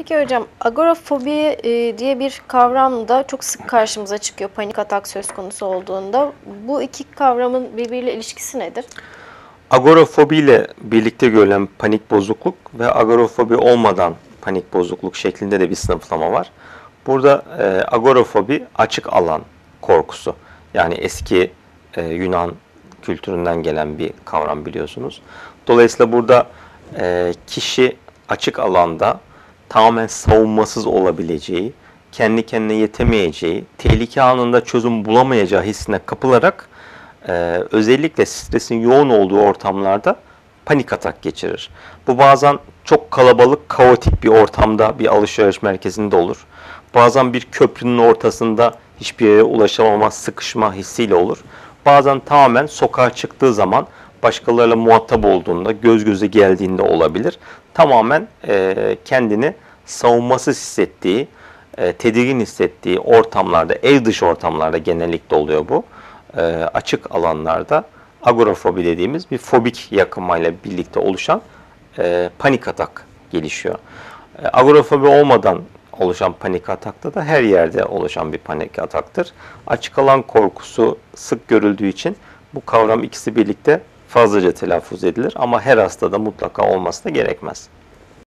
Peki hocam agorafobi e, diye bir kavram da çok sık karşımıza çıkıyor panik atak söz konusu olduğunda. Bu iki kavramın birbiriyle ilişkisi nedir? Agorafobi ile birlikte görülen panik bozukluk ve agorafobi olmadan panik bozukluk şeklinde de bir sınıflama var. Burada e, agorafobi açık alan korkusu. Yani eski e, Yunan kültüründen gelen bir kavram biliyorsunuz. Dolayısıyla burada e, kişi açık alanda tamamen savunmasız olabileceği, kendi kendine yetemeyeceği, tehlike anında çözüm bulamayacağı hissine kapılarak e, özellikle stresin yoğun olduğu ortamlarda panik atak geçirir. Bu bazen çok kalabalık, kaotik bir ortamda bir alışveriş merkezinde olur. Bazen bir köprünün ortasında hiçbir yere ulaşamama, sıkışma hissiyle olur. Bazen tamamen sokağa çıktığı zaman başkalarıyla muhatap olduğunda, göz göze geldiğinde olabilir. Tamamen e, kendini savunmasız hissettiği, e, tedirgin hissettiği ortamlarda, ev dışı ortamlarda genellikle oluyor bu. E, açık alanlarda agorafobi dediğimiz bir fobik yakınmayla birlikte oluşan e, panik atak gelişiyor. E, agorafobi olmadan oluşan panik atakta da her yerde oluşan bir panik ataktır. Açık alan korkusu sık görüldüğü için bu kavram ikisi birlikte fazlaca telaffuz edilir ama her hastada mutlaka olması da gerekmez.